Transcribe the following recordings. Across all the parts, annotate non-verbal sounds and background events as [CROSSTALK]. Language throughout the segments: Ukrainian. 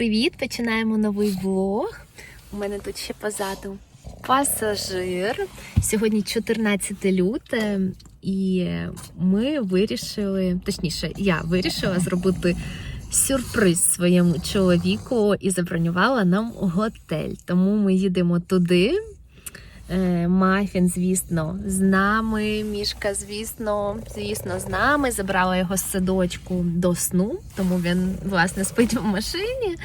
привіт! Починаємо новий влог. У мене тут ще позаду пасажир. Сьогодні 14 люте, і ми вирішили, точніше, я вирішила зробити сюрприз своєму чоловіку і забронювала нам готель. Тому ми їдемо туди. Е, Мафін, звісно, з нами. Мішка, звісно, звісно, з нами. Забрала його з садочку до сну, тому він власне спить в машині.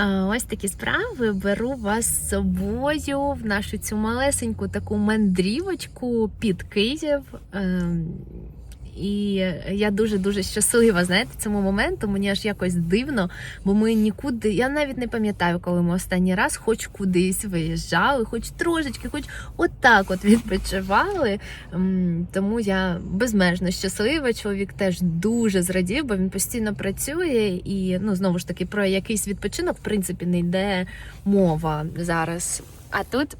Е, Ось такі справи. Беру вас з собою в нашу цю малесеньку таку мандрівочку під Київ. І я дуже дуже щаслива, знаєте, цьому моменту. Мені аж якось дивно, бо ми нікуди. Я навіть не пам'ятаю, коли ми останній раз хоч кудись виїжджали, хоч трошечки, хоч отак от відпочивали. Тому я безмежно щаслива. Чоловік теж дуже зрадів, бо він постійно працює, і ну знову ж таки про якийсь відпочинок, в принципі, не йде мова зараз. А тут.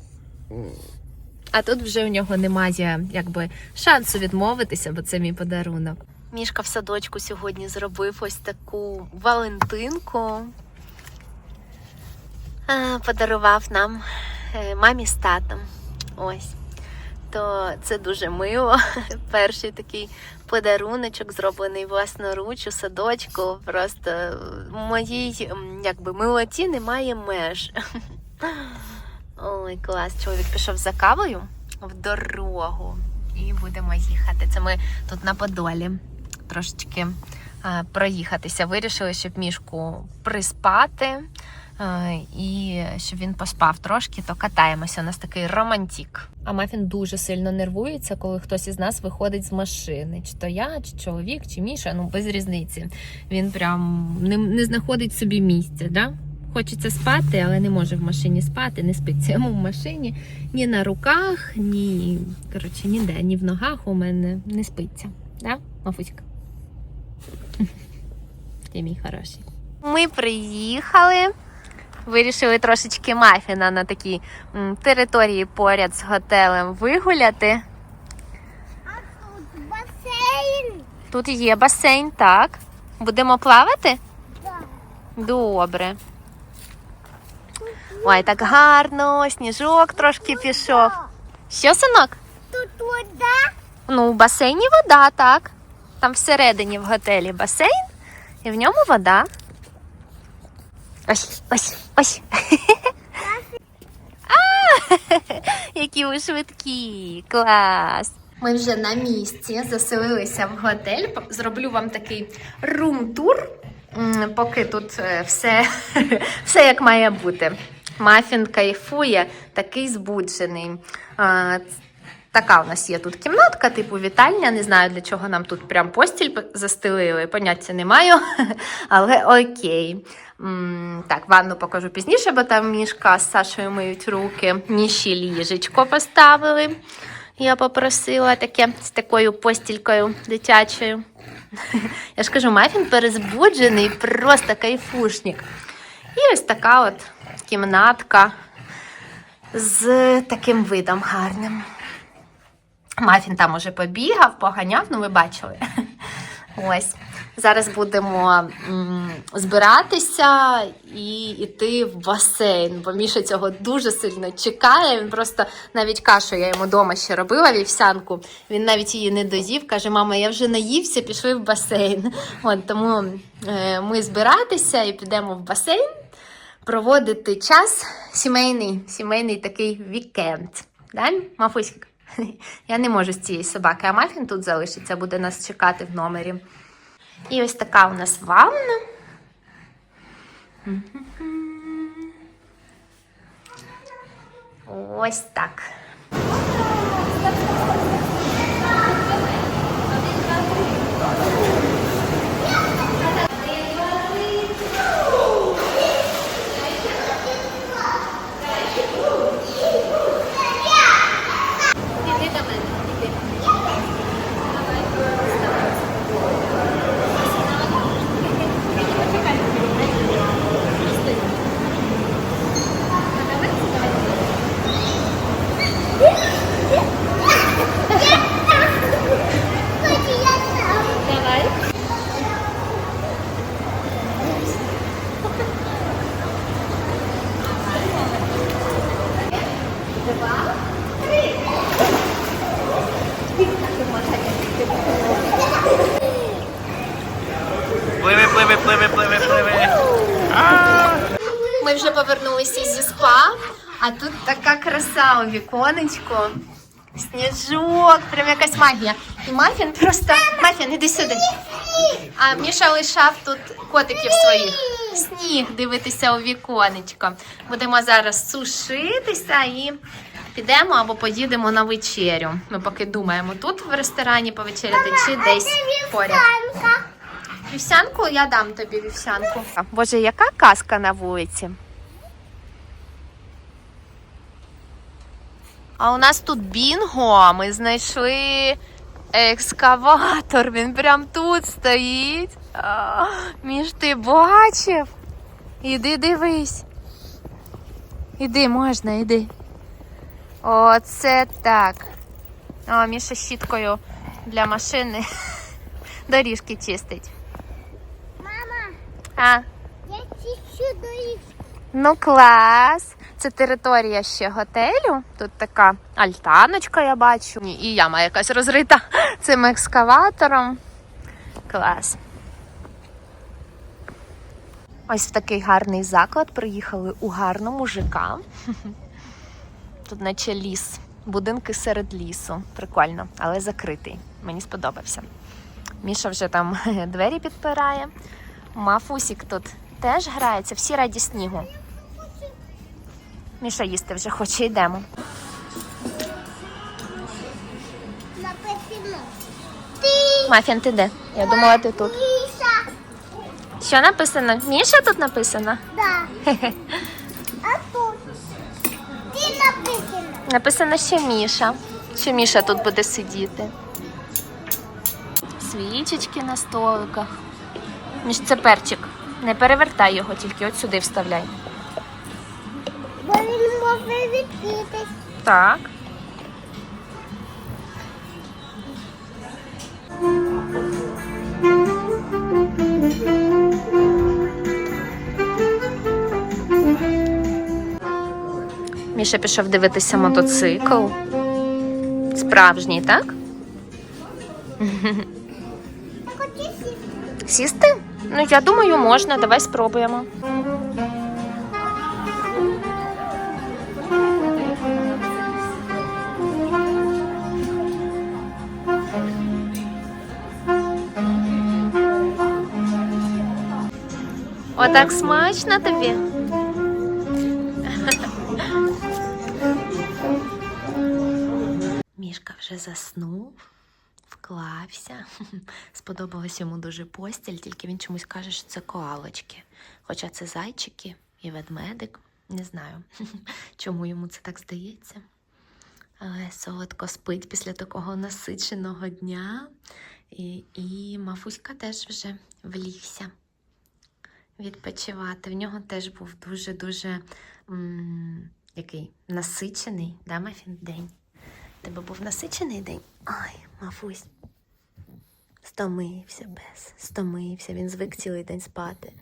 А тут вже у нього немає якби шансу відмовитися, бо це мій подарунок. Мішка в садочку сьогодні зробив ось таку Валентинку. Подарував нам е, мамі з татом. Ось. То це дуже мило. [LAUGHS] Перший такий подаруночок, зроблений власноруч у садочку. Просто моїй якби, милоті немає меж. [LAUGHS] Ой, клас. Чоловік пішов за кавою в дорогу і будемо їхати. Це ми тут на Подолі трошечки е, проїхатися. Вирішили, щоб мішку приспати е, і щоб він поспав трошки, то катаємося. У нас такий романтик. А Мафін дуже сильно нервується, коли хтось із нас виходить з машини. Чи то я, чи чоловік, чи Міша, ну без різниці. Він прям не, не знаходить собі місця. Да? Хочеться спати, але не може в машині спати, не спиться йому в машині. Ні на руках, ні коротше, ніде, ні в ногах у мене не спиться. Да, Мафуська? [LAUGHS] Ти мій хороший. Ми приїхали. Вирішили трошечки мафіна на такій м, території поряд з готелем вигуляти. А тут басейн. Тут є басейн, так. Будемо плавати? Да. Добре. Ой, так гарно, сніжок трошки пішов. Що, синок? Тут вода. Ну, в басейні вода, так. Там всередині в готелі басейн, і в ньому вода. Ось, ось, ось. [LAUGHS] А, [LAUGHS] Які ви швидкі! Клас! Ми вже на місці заселилися в готель. Зроблю вам такий рум-тур, поки тут е, все, [LAUGHS] все як має бути. Мафін кайфує, такий збуджений. А, Така у нас є тут кімнатка, типу вітальня. Не знаю, для чого нам тут прям постіль застелили, поняття не маю. [LAUGHS] Але окей. Так, ванну покажу пізніше, бо там мішка з Сашою миють руки. Міші ліжечко поставили. Я попросила таке з такою постількою дитячою. [LAUGHS] Я ж кажу, мафін перезбуджений, просто кайфушник. І ось така от кімнатка з таким видом гарним. Мафін там уже побігав, поганяв, ну ви бачили. Ось. Зараз будемо збиратися і йти в басейн, бо Міша цього дуже сильно чекає. Він просто навіть кашу я йому вдома ще робила вівсянку. Він навіть її не доїв. Каже, мама, я вже наївся, пішли в басейн. От, тому е, ми збиратися і підемо в басейн проводити час сімейний, сімейний такий вікенд. Да, Мафуська? Я не можу з цієї собаки, а Мафін тут залишиться, буде нас чекати в номері. І ось така у нас ванна. Ось так. Іди до мене, іди. ми вже повернулися зі спа, а тут така краса у віконечку. Сніжок, прям якась магія. І Мафін просто. Мафін, іди сюди. А Міша лишав тут котиків своїх. Сніг дивитися у віконечко. Будемо зараз сушитися і підемо або поїдемо на вечерю. Ми поки думаємо, тут в ресторані повечеряти чи десь поряд. Вівсянку я дам тобі вівсянку. Боже, яка казка на вулиці? А у нас тут бінго. Ми знайшли екскаватор. Він прям тут стоїть. А, Між ти бачив? Іди дивись. Іди, можна, іди. Оце так. О, Міша щіткою для машини [LAUGHS] доріжки чистить. Мама, А, я чищу доріжку. ну клас. Це територія ще готелю. Тут така альтаночка, я бачу. І яма якась розрита [LAUGHS] цим екскаватором. Клас. Ось в такий гарний заклад приїхали у гарному ЖК. [LAUGHS] Тут наче ліс. Будинки серед лісу. Прикольно, але закритий. Мені сподобався. Міша вже там [LAUGHS] двері підпирає. Мафусік тут теж грається, всі раді снігу. Міша їсти вже хоче, йдемо. Мафін, ти де? Я думала, ти тут. Міша. Що написано? Міша тут написано? Да. [LAUGHS] А тут? Ти написано. Написано ще Міша. Що Міша тут буде сидіти. Свічечки на столиках. Міш, це перчик. Не перевертай його, тільки от сюди вставляй. Може відкритись. Так. Міша пішов дивитися мотоцикл. Справжній, так? Хочу сісти. Сісти? Ну, я думаю, можна. Давай спробуємо. Отак смачно тобі. Мішка вже заснув, вклався. Сподобалась йому дуже постіль, тільки він чомусь каже, що це коалочки. Хоча це зайчики і ведмедик. Не знаю, [LAUGHS] чому йому це так здається. Але солодко спить після такого насиченого дня. І, і Мафуська теж вже влігся відпочивати. В нього теж був дуже-дуже який насичений, да, Мафін, день. Тебе був насичений день? Ой, Мафусь. Стомився без, стомився. Він звик цілий день спати.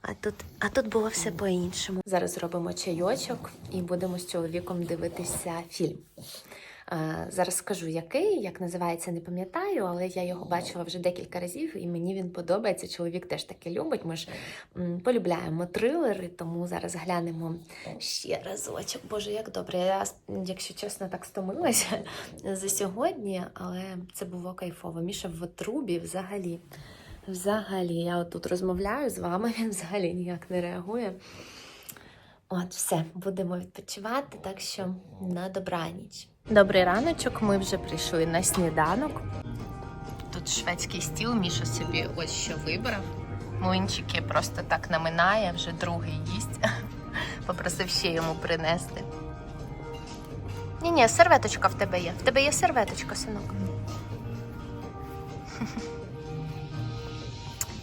А тут, а тут було все по-іншому. Зараз зробимо чайочок і будемо з чоловіком дивитися фільм. Е, Зараз скажу, який, як називається, не пам'ятаю, але я його бачила вже декілька разів, і мені він подобається. Чоловік теж таке любить. Ми ж полюбляємо трилери, тому зараз глянемо ще разочок. Боже, як добре. Я, якщо чесно, так стомилася [LAUGHS] за сьогодні, але це було кайфово. Міша в отрубі взагалі. Взагалі, я тут розмовляю з вами, [LAUGHS] він взагалі ніяк не реагує. От, все, будемо відпочивати, так що на добраніч. Добрий раночок, ми вже прийшли на сніданок. Тут шведський стіл, Міша собі ось що вибрав. Млинчики просто так наминає, вже другий їсть. [LAUGHS] Попросив ще йому принести. Ні, ні, серветочка в тебе є. В тебе є серветочка, синок.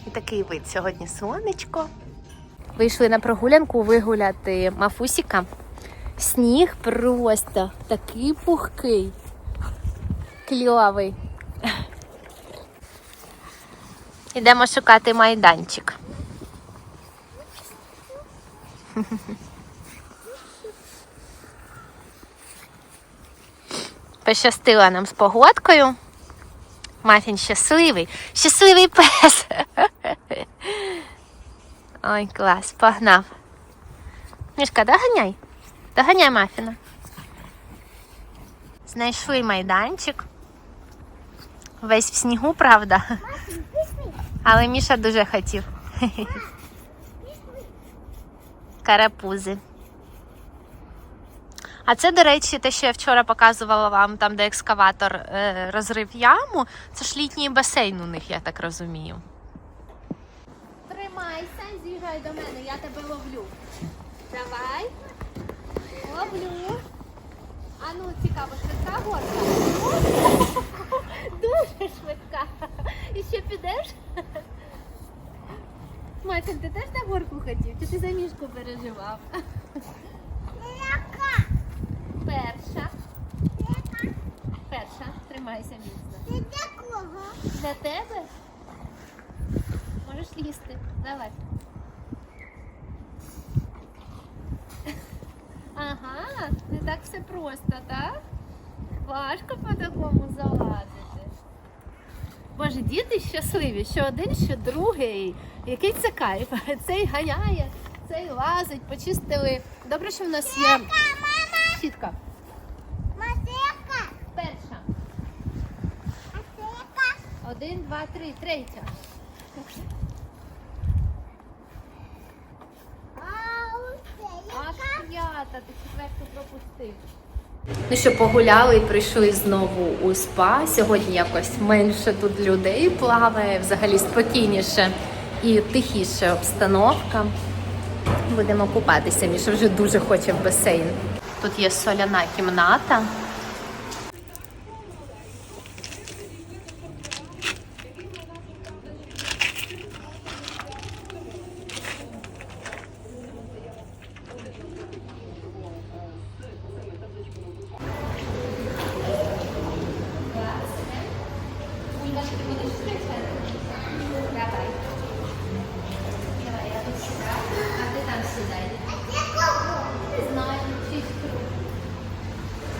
І такий вид сьогодні сонечко. Вийшли на прогулянку вигуляти Мафусіка. Сніг просто такий пухкий, кльовий. Ідемо шукати майданчик. Пощастило нам з погодкою. Мафін щасливий, щасливий пес. Ой, клас, погнав. Мішка, доганяй. Доганяй мафіна. Знайшли майданчик. Весь в снігу, правда? Але Міша дуже хотів. Карапузи. А це, до речі, те, що я вчора показувала вам, там, де екскаватор е, розрив яму, це ж літній басейн у них, я так розумію. Тримайся, з'їжджай до мене, я тебе ловлю. Давай. Ловлю. А ну, цікаво, швидка горка. Дуже швидка. І ще підеш? Матін, ти теж на горку хотів? Чи ти за мішку переживав? Яка? Перша. Перша. Тримайся міцно. Для кого? Для тебе? Можеш лізти. Давай. Так все просто, так? Важко по такому залазити. Боже, діти щасливі, що один, що другий. Який це кайф. [LAUGHS] Цей ганяє, цей лазить, почистили. Добре, що в нас є. Матека. Перша. Один, два, три, третя. А оце Аж яка? п'ята, ти четверту пропустив. Ну що, погуляли і прийшли знову у спа. Сьогодні якось менше тут людей плаває, взагалі спокійніше і тихіше обстановка. Будемо купатися. Міша вже дуже хоче в басейн. Тут є соляна кімната. Давай. Давай, я тут сідаю, а ти там сідай. Це кого? Не знаю, шість круг.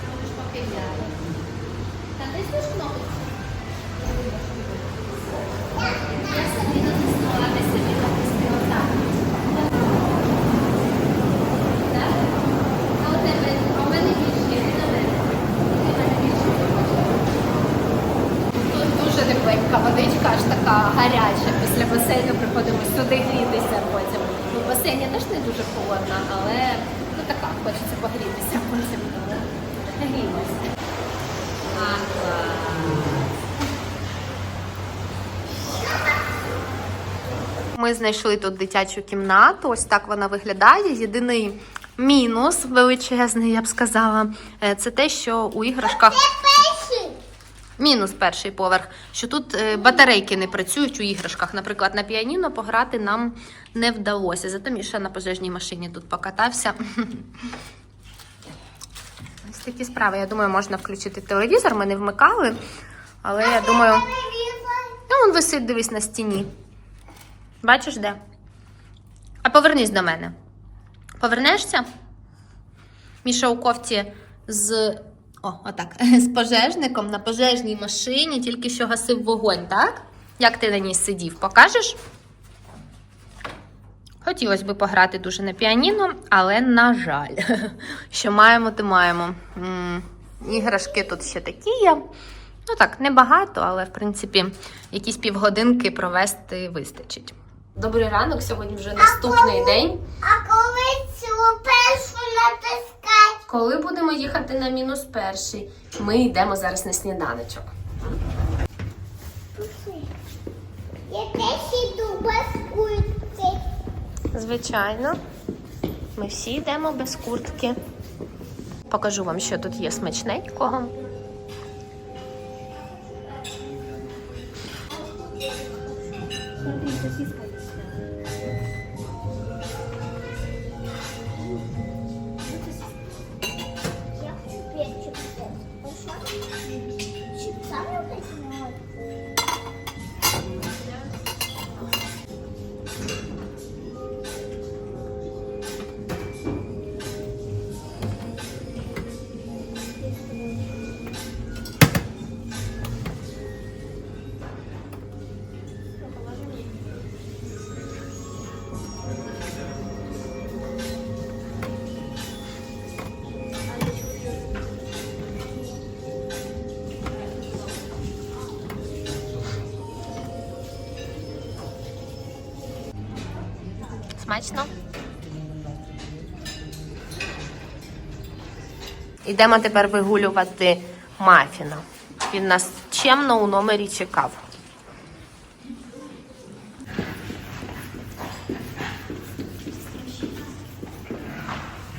Можеш поки взяти. Та не смішно. Я собі натиснула, ти собі натиснула. Так. Так? А у тебе, а у мене більше, ти на мене. Ти на мене більше. Тут дуже тепленька водичка, аж така гаряча. Після басейну приходимо сюди грітися потім. Ну, в басейні теж не дуже холодно, але ну така, хочеться погрітися потім. тому Гріємося. А, клас. Ми знайшли тут дитячу кімнату. Ось так вона виглядає. Єдиний мінус величезний, я б сказала, е, це те, що у іграшках Мінус перший поверх, що тут е, батарейки не працюють у іграшках. Наприклад, на піаніно пограти нам не вдалося. Зато Міша на пожежній машині тут покатався. [LAUGHS] Ось такі справи. Я думаю, можна включити телевізор. Ми не вмикали. Але я думаю, ну він висить, дивись на стіні. Бачиш де? А повернись до мене. Повернешся? Міша у кофті з. О, отак. [LAUGHS] З пожежником на пожежній машині тільки що гасив вогонь, так? Як ти на ній сидів? Покажеш? Хотілося б пограти дуже на піаніно, але на жаль, [LAUGHS] що маємо, то маємо. Іграшки тут ще такі є. Ну так, небагато, але в принципі якісь півгодинки провести вистачить. Добрий ранок, сьогодні вже наступний день. А коли цю першу натискати? Коли будемо їхати на мінус перший, ми йдемо зараз на сніданочок. Я теж іду без куртки. Звичайно, ми всі йдемо без куртки. Покажу вам, що тут є смачненького. Я Йдемо тепер вигулювати мафіна. Він нас чемно у номері чекав.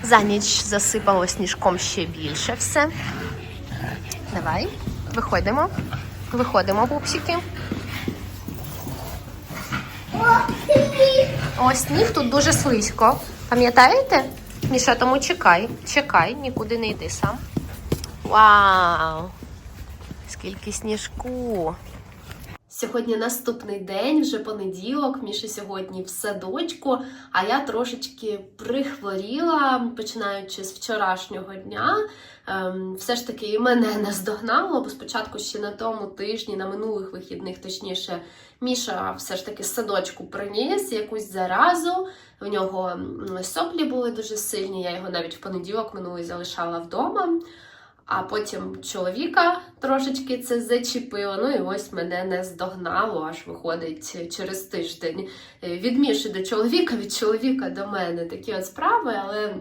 За ніч засипало сніжком ще більше все. Давай, виходимо. Виходимо, пупсики. О, сніг тут дуже слизько. Пам'ятаєте? Міша, тому чекай, чекай, нікуди не йди сам. Вау! Скільки сніжку. Сьогодні наступний день, вже понеділок. Міша сьогодні в садочку, а я трошечки прихворіла, починаючи з вчорашнього дня. Ем, все ж таки і мене [LAUGHS] наздогнало, бо спочатку ще на тому тижні, на минулих вихідних, точніше, Міша все ж таки садочку приніс якусь заразу. В нього соплі були дуже сильні. Я його навіть в понеділок минулий залишала вдома. А потім чоловіка трошечки це зачепило. Ну і ось мене не здогнало, аж виходить через тиждень. Відміши Від Міші до чоловіка, від чоловіка до мене такі от справи, але.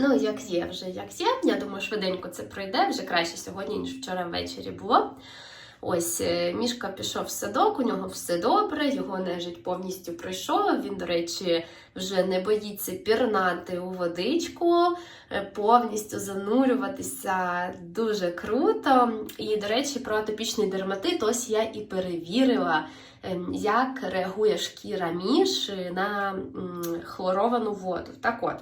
Ну, як є вже, як є. Я думаю, швиденько це пройде вже краще сьогодні, ніж вчора ввечері було. Ось е, мішка пішов в садок, у нього все добре, його нежить повністю пройшов. Він, до речі, вже не боїться пірнати у водичку, е, повністю занурюватися дуже круто. І, до речі, про атопічний дерматит, ось я і перевірила, ем, як реагує шкіра міш на хлоровану воду. Так от.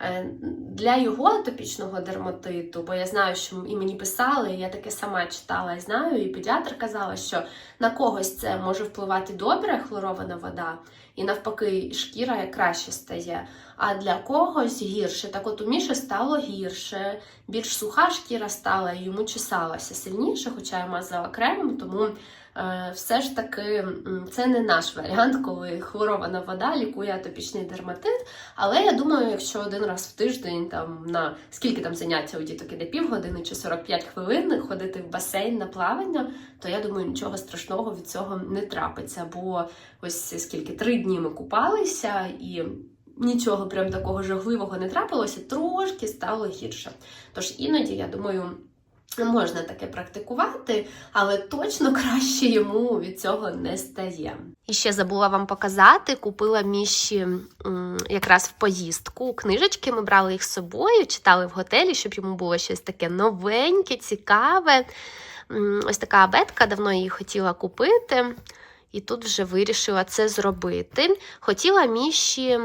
Е, Для його атопічного дерматиту, бо я знаю, що і мені писали, і я таке сама читала і знаю, і педіатр казала, що на когось це може впливати добре хлорована вода, і навпаки, шкіра краще стає. А для когось гірше. Так от у Міші стало гірше, більш суха шкіра стала, і йому чесалася сильніше, хоча я мазала кремом, тому е, все ж таки це не наш варіант, коли хлорована вода лікує атопічний дерматит. Але я думаю, якщо один раз в тиждень там на скільки там заняття у діток іде півгодини чи 45 хвилин ходити в басейн на плавання, то я думаю, нічого страшного від цього не трапиться. Бо ось скільки три дні ми купалися і. Нічого прям такого жахливого не трапилося, трошки стало гірше. Тож іноді, я думаю, можна таке практикувати, але точно краще йому від цього не стає. І ще забула вам показати, купила міші якраз в поїздку книжечки. Ми брали їх з собою, читали в готелі, щоб йому було щось таке новеньке, цікаве. Ось така абетка, давно її хотіла купити. І тут вже вирішила це зробити. Хотіла Міші,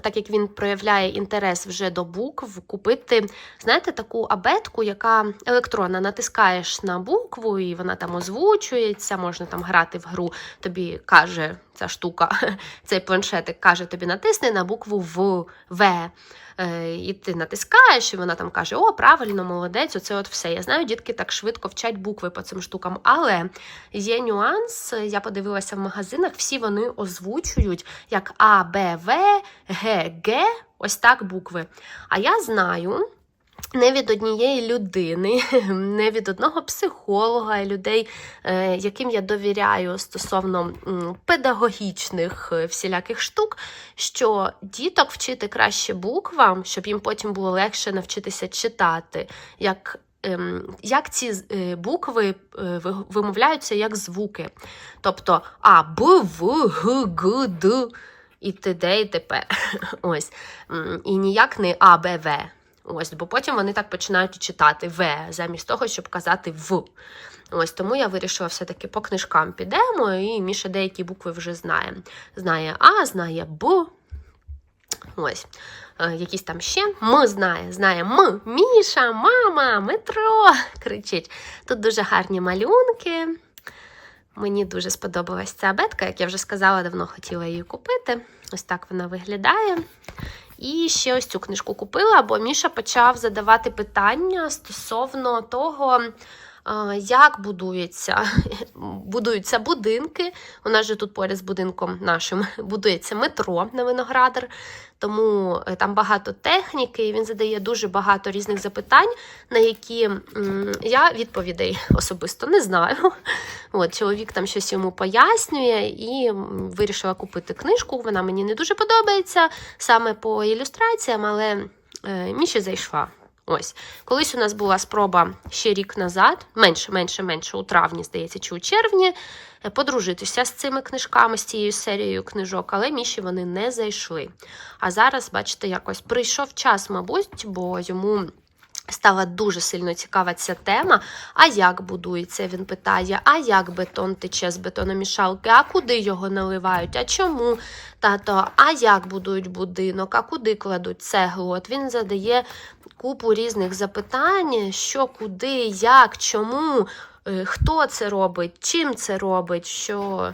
так як він проявляє інтерес вже до букв, купити, знаєте, таку абетку, яка електронна. Натискаєш на букву, і вона там озвучується, можна там грати в гру. Тобі каже ця штука, [LAUGHS] цей планшетик каже, тобі натисни на букву В, В. Е, І ти натискаєш, і вона там каже: О, правильно, молодець, оце от все. Я знаю, дітки так швидко вчать букви по цим штукам. Але є нюанс, я подивилася в магазинах, всі вони озвучують як А, Б, В, Г, Г, ось так букви. А я знаю. Не від однієї людини, [LAUGHS] не від одного психолога людей, е, яким я довіряю стосовно педагогічних е, всіляких штук, що діток вчити краще буквам, щоб їм потім було легше навчитися читати, як, ем, як ці е, букви вимовляються як звуки. Тобто А, Б, В, Г, Г, Д і т.д. і т.п. [LAUGHS] Ось. І ніяк не А, Б, В. Ось, бо потім вони так починають читати В, замість того, щоб казати В. Ось тому я вирішила все-таки по книжкам підемо, і Міша деякі букви вже знає. Знає А, знає Б. Ось. Е, Якісь там ще М знає, знає М, Міша, мама, метро. [LAUGHS] кричить. Тут дуже гарні малюнки. Мені дуже сподобалась ця абетка, як я вже сказала, давно хотіла її купити. Ось так вона виглядає. І ще ось цю книжку купила, бо Міша почав задавати питання стосовно того, як будується, [LAUGHS] будуються будинки. У нас же тут поряд з будинком нашим [LAUGHS] будується метро на виноградар, тому е, там багато техніки, і він задає дуже багато різних запитань, на які я відповідей особисто не знаю. [LAUGHS] От, чоловік там щось йому пояснює і вирішила купити книжку. Вона мені не дуже подобається саме по ілюстраціям, але е, Міші зайшла. Ось, колись у нас була спроба ще рік назад, менше, менше, менше, у травні, здається, чи у червні, е, подружитися з цими книжками, з цією серією книжок, але Міші вони не зайшли. А зараз, бачите, якось прийшов час, мабуть, бо йому. Стала дуже сильно цікава ця тема. А як будується? Він питає: а як бетон тече з бетономішалки? А куди його наливають? А чому? Тато, а як будують будинок? А куди кладуть цеглу? От він задає купу різних запитань: що, куди, як, чому, хто це робить, чим це робить. Що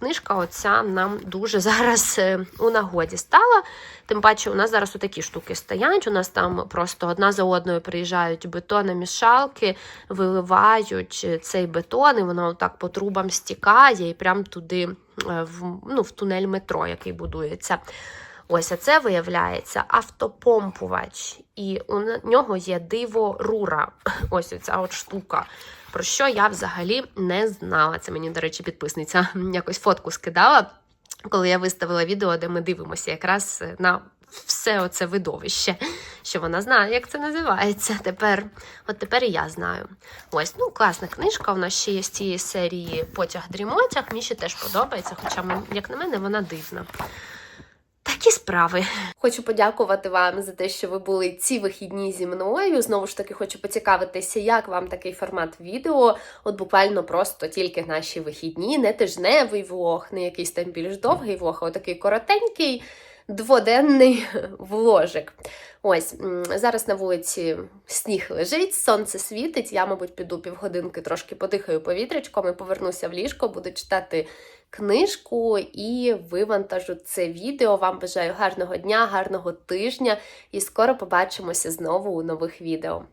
книжка оця нам дуже [LAUGHS] зараз е, у нагоді стала. Тим паче, у нас зараз отакі штуки стоять. У нас там просто одна за одною приїжджають бетономішалки, виливають е, цей бетон, і воно так по трубам стікає і прям туди, е, в, ну, в тунель метро, який будується. Ось, а це виявляється автопомпувач, і у нього є диво рура. [LAUGHS] Ось ця от штука. Про що я взагалі не знала. Це мені, до речі, підписниця [LAUGHS] якось фотку скидала, коли я виставила відео, де ми дивимося якраз на все оце видовище, що вона знає, як це називається. Тепер, от тепер і я знаю. Ось, ну класна книжка. У нас ще є з цієї серії Потяг дрімотяг. Мені ще теж подобається, хоча, як на мене, вона дивна. Такі справи. Хочу подякувати вам за те, що ви були ці вихідні зі мною. Знову ж таки, хочу поцікавитися, як вам такий формат відео. От буквально просто тільки наші вихідні, не тижневий влог, не якийсь там більш довгий влог, а отакий коротенький. Дводенний вложик. Ось зараз на вулиці сніг лежить, сонце світить. Я, мабуть, піду півгодинки трошки подихаю повітрячком і повернуся в ліжко, буду читати книжку і вивантажу це відео. Вам бажаю гарного дня, гарного тижня і скоро побачимося знову у нових відео.